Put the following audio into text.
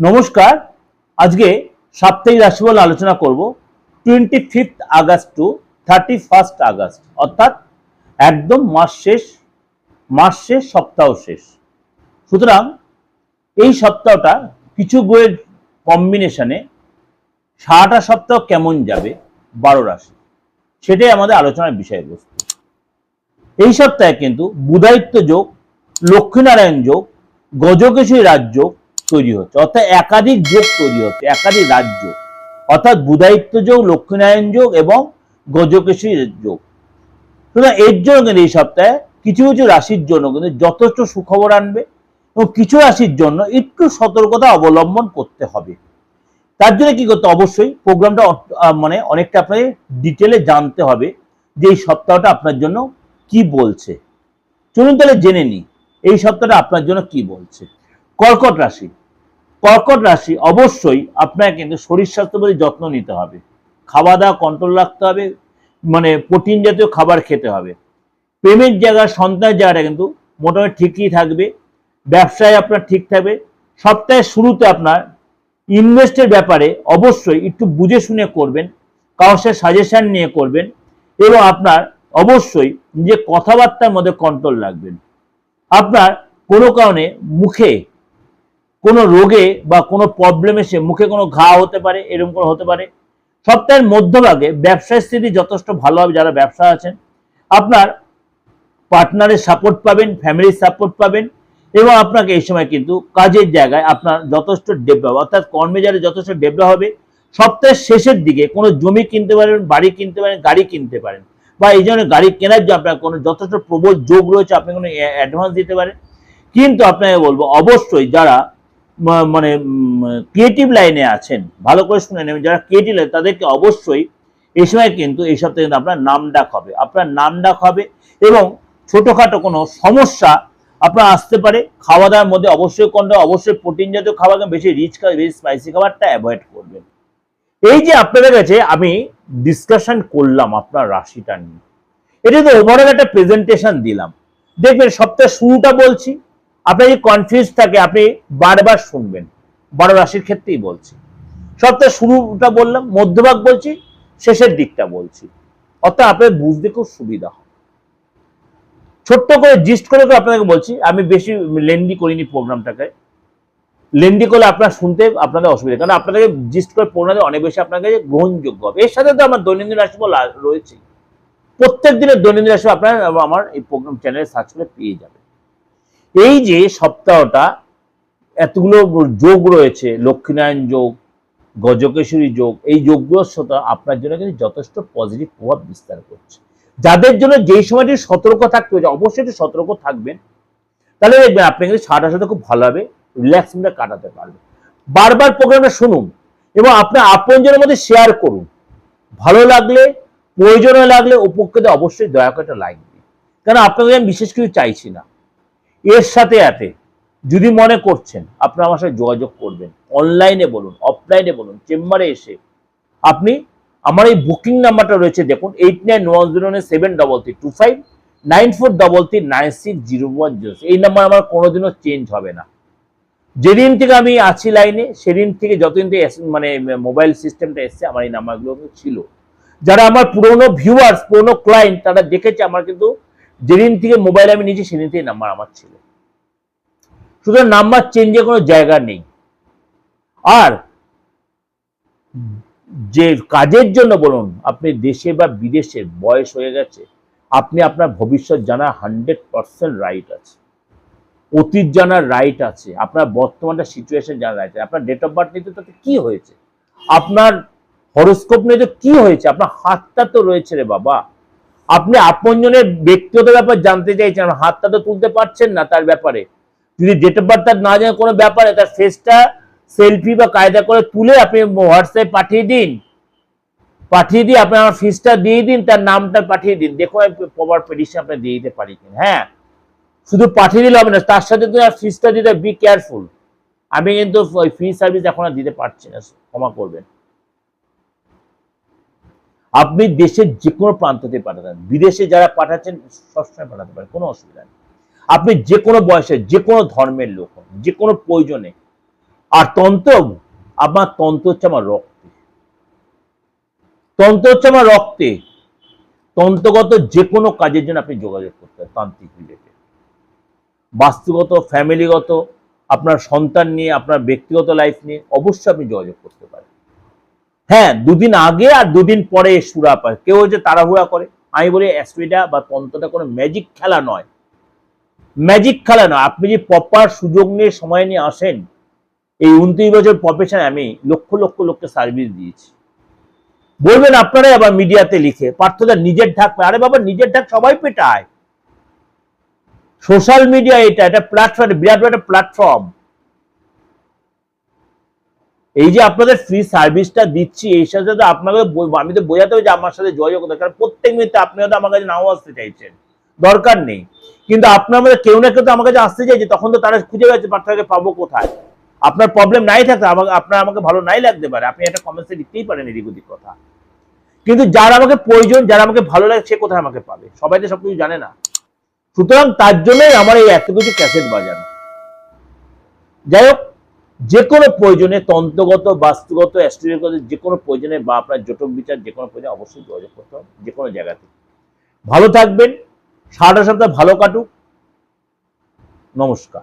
নমস্কার। আজকে সাপ্তাহিক রাশিফল আলোচনা করব। Twenty fifth August to thirty first August, অর্থাৎ একদম মাস শেষ মাস শেষ, সপ্তাহ শেষ। সুতরাং এই সপ্তাহটা কিছু বইয়ের কম্বিনেশনে সারাটা সপ্তাহ কেমন যাবে? বারো রাশি। সেটাই আমাদের আলোচনার বিষয়বস্তু। এই সপ্তাহে কিন্তু বুধায়িত্ব যোগ, লক্ষ্মীনারায়ণ যোগ গজকেশী রাজ্য তৈরি হচ্ছে, অর্থাৎ একাধিক যোগ তৈরি হচ্ছে, একাধিক রাজ্য। অর্থাৎ বুধায়িত্ব যোগ, লক্ষ্মীনারায়ণ যোগ এবং গজকেশরী যোগ। সুতরাং এর জন্য কিন্তু এই সপ্তাহে কিছু কিছু রাশির জন্য কিন্তু যথেষ্ট সুখবর আনবে এবং কিছু রাশির জন্য একটু সতর্কতা অবলম্বন করতে হবে। তার জন্য কি করতে অবশ্যই প্রোগ্রামটা মানে অনেকটা আপনাকে ডিটেলে জানতে হবে যে এই সপ্তাহটা আপনার জন্য কি বলছে। চলুন তাহলে জেনে নিই, এই সপ্তাহটা আপনার জন্য কি বলছে। কর্কট রাশি কর্কট রাশি অবশ্যই আপনাকে কিন্তু শরীর স্বাস্থ্য প্রতি যত্ন নিতে হবে। খাওয়া দাওয়া কন্ট্রোল রাখতে হবে মানে প্রোটিন জাতীয় খাবার খেতে হবে। প্রেমের জায়গা, সন্তানের জায়গাটা কিন্তু মোটামুটি ঠিকই থাকবে, ব্যবসায় আপনার ঠিক থাকবে। সপ্তাহের শুরুতে আপনার ইনভেস্টের ব্যাপারে অবশ্যই একটু বুঝে শুনে করবেন সাথে সাজেশন নিয়ে করবেন এবং আপনার অবশ্যই নিজের কথাবার্তার মধ্যে কন্ট্রোল রাখবেন। আপনার কোনো কারণে মুখে কোনো রোগে বা কোনো প্রবলেম এসে মুখে কোনো ঘা হতে পারে, এরকম কোনো হতে পারে। সপ্তাহের মধ্যভাগে ব্যবসায় স্থিতি যথেষ্ট ভালো হবে যারা ব্যবসা আছেন। আপনার পার্টনারের সাপোর্ট পাবেন ফ্যামিলির সাপোর্ট পাবেন এবং আপনাকে এই সময় কিন্তু কাজের জায়গায় আপনার যথেষ্ট ডেভেলপ অর্থাৎ কর্মে যারা যথেষ্ট ডেভেলপ হবে। সপ্তাহের শেষের দিকে কোনো জমি কিনতে পারেন, বাড়ি কিনতে পারেন, গাড়ি কিনতে পারেন বা এই জন্য গাড়ি কেনার জন্য আপনার কোনো যথেষ্ট প্রবল যোগ রয়েছে, আপনি কোনো অ্যাডভান্স দিতে পারেন। কিন্তু আপনাকে বলব, অবশ্যই যারা মানে ক্রিয়েটিভ লাইনে আছেন, ভালো করে শুনে নেবেন, যারা ক্রিয়েটিভ লাইন তাদেরকে অবশ্যই এই সময় কিন্তু, এই সপ্তাহে কিন্তু আপনার নাম ডাক হবে। আপনার নাম ডাক হবে এবং ছোটোখাটো কোনো সমস্যা আপনার আসতে পারে। খাওয়া দাওয়ার মধ্যে অবশ্যই কোনটা অবশ্যই প্রোটিন জাতীয় খাবার বেশি রিচ বেশি স্পাইসি খাবারটা অ্যাভয়েড করবেন। এই যে আপনাদের কাছে আমি ডিসকাশন করলাম আপনার রাশিটা নিয়ে। এটা তো ওভারঅল একটা প্রেজেন্টেশন দিলাম। দেখবেন সপ্তাহের শুরুটা বলছি আপনার যদি কনফিউজ থাকে, আপনি বারবার শুনবেন। বারো রাশির ক্ষেত্রেই বলছি। সপ্তাহের শুরুটা বললাম, মধ্যভাগ বলছি, শেষের দিকটা বলছি। অর্থাৎ আপনার বুঝতে খুব সুবিধা হয় ছোট্ট করে জিস্ট করে করে আপনাদেরকে বলছি, আমি বেশি লেন্দি করিনি প্রোগ্রামটাকে লেন্দি করলে আপনার শুনতে আপনাদের অসুবিধা, কারণ আপনাদেরকে জিস্ট করে পড়াতে অনেক বেশি আপনার কাছে গ্রহণযোগ্য হবে। এর সাথে তো আমার দৈনন্দিন রাশিফল রয়েছে। প্রত্যেক দিনের দৈনন্দিন রাশি আপনার, আমার এই প্রোগ্রাম চ্যানেলে সার্চ করে পেয়ে যাবেন। এই যে সপ্তাহটা, এতগুলো যোগ রয়েছে, লক্ষ্মীনারায়ণ যোগ গজকেশ্বরী যোগ, এই যোগগুলোর সাথে আপনার জন্য কিন্তু যথেষ্ট পজিটিভ প্রভাব বিস্তার করছে। যাদের জন্য যেই সময়টি সতর্ক থাকতে হচ্ছে অবশ্যই একটু সতর্ক থাকবেন। তাহলে দেখবেন আপনি কিন্তু সারাটার সাথে খুব ভালোভাবে রিল্যাক্স মুডে কাটাতে পারবেন। বারবার প্রোগ্রামটা শুনুন এবং আপনার আপনজনের মধ্যে শেয়ার করুন। ভালো লাগলে প্রয়োজনে লাগলে, উপকৃত অবশ্যই দয়া করে একটা লাইক দিন। কারণ আপনাদের আমি বিশেষ কিছু চাইছি না। এর সাথে সাথে যদি মনে করছেন আপনারা আমার সাথে যোগাযোগ করবেন অনলাইনে বলুন অফলাইনে বলুন চেম্বারে এসে আপনি আমার এই বুকিং নাম্বারটা রয়েছে, দেখুন eight nine one zero nine seven double three two five nine four double three nine six zero one zero এই নাম্বার আমার কোনোদিনও চেঞ্জ হবে না। যেদিন থেকে আমি আছি লাইনে সেদিন থেকে যতদিন থেকে মানে মোবাইল সিস্টেমটা এসছে, আমার এই নাম্বারগুলো ছিল। যারা আমার পুরনো ভিউয়ার্স পুরনো ক্লায়েন্ট তারা দেখেছে, আমার কিন্তু যেদিন থেকে মোবাইল আমি নিয়েছি, সেদিন থেকে নাম্বার আমার ছিল। সুতরাং নাম্বার চেঞ্জের কোনো জায়গা নেই। আর যে কাজের জন্য বলুন, আপনি দেশে বা বিদেশে বয়স হয়ে গেছে, আপনি আপনার ভবিষ্যৎ জানার হান্ড্রেড পার্সেন্ট রাইট আছে। অতীত জানার রাইট আছে। আপনার বর্তমানটা সিচুয়েশন জানার রাইট আছে। আপনার ডেট অফ বার্থ নিতে তাতে কি হয়েছে? আপনার হরস্কোপ নিয়ে তো কি হয়েছে? আপনার হাতটা তো রয়েছে রে বাবা। আপনি আপনজনের ব্যক্তিগত ব্যাপার জানতে চাইছেন হাতটা তো তুলতে পারছেন না তার ব্যাপারে। যদি ডেট অফ বার্থ তার না জানে কোনো ব্যাপারে, তার ফেসটা সেলফি বা কায়দা করে তুলে আপনি হোয়াটসঅ্যাপে পাঠিয়ে দিন। পাঠিয়ে দিয়ে আপনি আমার ফিসটা দিয়ে দিন, তার নামটা পাঠিয়ে দিন। দেখো আমি প্রপার পেডিশন আপনি দিয়ে দিতে পারি কিনা। হ্যাঁ শুধু পাঠিয়ে দিলে হবে না, তার সাথে তুমি ফিসটা দিতে বি কেয়ারফুল আমি কিন্তু ওই ফি সার্ভিস এখন আর দিতে পারছি না, ক্ষমা করবেন। আপনি দেশের যে কোনো প্রান্ততে পাঠাতেন বিদেশে যারা পাঠাচ্ছেন, সবসময় পাঠাতে পারেন কোনো অসুবিধা নেই। আপনি যে কোনো বয়সে যে কোনো ধর্মের লোক হন যে কোনো প্রয়োজনে, আর তন্ত্র আমার তন্ত্র হচ্ছে আমার রক্তে। তন্ত্র হচ্ছে আমার রক্তে। তন্ত্রগত যে কোনো কাজের জন্য আপনি যোগাযোগ করতে পারেন, তান্ত্রিক রিলেটেড বাস্তুগত ফ্যামিলিগত আপনার সন্তান নিয়ে, আপনার ব্যক্তিগত লাইফ নিয়ে, অবশ্যই আপনি যোগাযোগ করতে হ্যাঁ দুদিন আগে আর দুদিন পরে সুরা পায় কেউ যে তাড়াহুড়া করে। আমি বলি অ্যাস্ট্রিটা বা তন্ত্রটা কোনো ম্যাজিক খেলা নয়। ম্যাজিক খেলা নয়। আপনি যে প্রপার সুযোগ নিয়ে সময় নিয়ে আসেন, এই উনত্রিশ বছর প্রফেশনে আমি লক্ষ লক্ষ লোককে সার্ভিস দিয়েছি। বলবেন আপনারাই আবার মিডিয়াতে লিখে, পার্থদা নিজের ঢাক আরে বাবা, নিজের ঢাক সবাই পেটায়। সোশ্যাল মিডিয়া এটা এটা প্ল্যাটফর্ম বিরাট বড় একটা প্ল্যাটফর্ম এই যে আপনাদের ফ্রি সার্ভিসটা দিচ্ছি এই সাথে তো আপনাকে আমি তো বোঝাতে হবে যে আমার সাথে যোগাযোগ করতে কারণ প্রত্যেক মিনিটে আপনি হয়তো আমার কাছে নাও আসতে চাইছেন। দরকার নেই। কিন্তু আপনার মধ্যে কেউ না কেউ তো আমার কাছে আসতে চাইছে, তখন তো তারা খুঁজে গেছে পার্থকে পাবো কোথায়? আপনার প্রবলেম নাই থাকতে আমাকে, আপনার আমাকে ভালো নাই লাগতে পারে। আপনি একটা কমেন্টসে লিখতেই পারেন এদিক ওদিক কথা। কিন্তু যার আমাকে প্রয়োজন, যারা আমাকে ভালো লাগে, সে কোথায় আমাকে পাবে? সবাই তো সবকিছু জানে না। সুতরাং তার জন্যই আমার এই এত কিছু ক্যাসেট বাজানো। যাই হোক যে কোনো প্রয়োজনে তন্ত্রগত, বাস্তুগত, অ্যাস্ট্রোলজিগত যে কোনো প্রয়োজনে বা আপনার জটক বিচার যে কোনো প্রয়োজনে অবশ্যই যোগাযোগ করতে হবে যে কোনো জায়গাতে। ভালো থাকবেন, সারাটা সপ্তাহ ভালো কাটুক। নমস্কার।